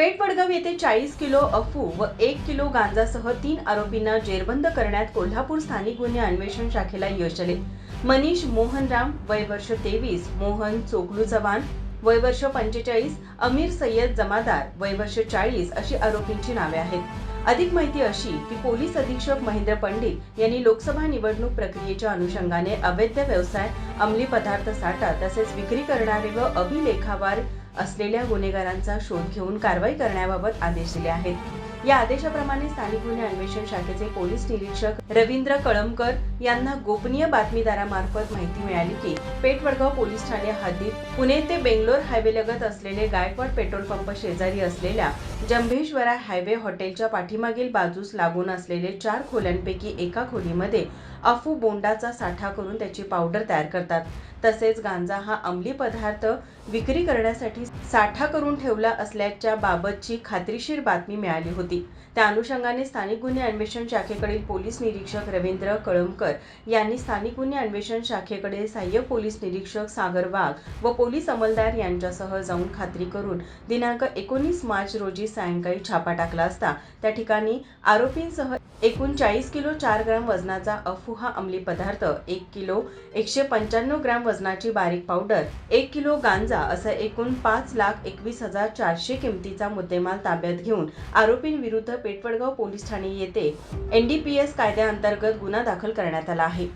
पेठ वडगाव येथे चाळीस किलो अफू व एक किलो गांजासह तीन आरोपींना जेरबंद करण्यात कोल्हापूर स्थानिक गुन्हे अन्वेषण शाखेला यश आले. मनीष मोहनराम वय वर्ष तेवीस मोहन चोकलू चव्हाण वय वर्ष पंचेचाळीस अमीर सय्यद जमादार वय वर्ष चाळीस अशी आरोपींची नावे आहेत. अधिक माहिती अशी की पोलीस अधीक्षक महेंद्र पंडित यांनी लोकसभा निवडणूक प्रक्रियेच्या अनुषंगाने अवैध व्यवसाय अंमली पदार्थ साठा तसेच विक्री करणारे व अभिलेखावार असलेल्या गुन्हेगारांचा शोध घेऊन कारवाई करण्याबाबत आदेश दिले आहेत. या आदेशाप्रमाणे स्थानिक गुन्हे अन्वेषण शाखेचे पोलीस निरीक्षक रवींद्र कळमकर यांना गोपनीय बातमीदारामार्फत माहिती मिळाली की पेठवडगाव पोलीस ठाणे हद्दीत पुणे ते बेंगलोर हायवे लगत असलेले गायकवाड पेट्रोल पंप शेजारी असलेल्या जंभेश्वरा हायवे हॉटेलच्या पाठीमागील बाजूस लागून असलेले चार खोल्यांपैकी एका खोलीमध्ये अफू बोंडाचा साठा करून त्याची पावडर तयार करतात. तसेच गांजा हा अंमली पदार्थ विक्री करण्यासाठी साठा करून ठेवला असल्याच्या बाबतची खात्रीशीर बातमी मिळाली होती. होती. त्या अनुषंगाने स्थानिक गुन्हे अन्वेषण शाखेकडील पोलीस निरीक्षक रवींद्र कळमकर यांनी स्थानिक गुन्हे अन्वेषण शाखेकडे सहाय्यक पोलीस निरीक्षक सागर वाघ व पोलीस अंमलदार यांच्यासह जाऊन खात्री करून दिनांक एकोणीस मार्च रोजी सायंकाळी छापा टाकला असता. त्या ठिकाणी आरोपींसह एकूण चाळीस किलो चार ग्राम वजनाचा अफुहा अंमली पदार्थ एक किलो एकशे पंच्याण्णव ग्राम वजनाची बारीक पावडर एक किलो गांजा असं एकूण पाच लाख एकवीस हजार चारशे किमतीचा मुद्देमाल ताब्यात घेऊन आरोपी विरुद्ध पेटवडगाव पोलीस ठाणे येथे एनडीपीएस कायद्याअंतर्गत गुन्हा दाखल करण्यात आला आहे.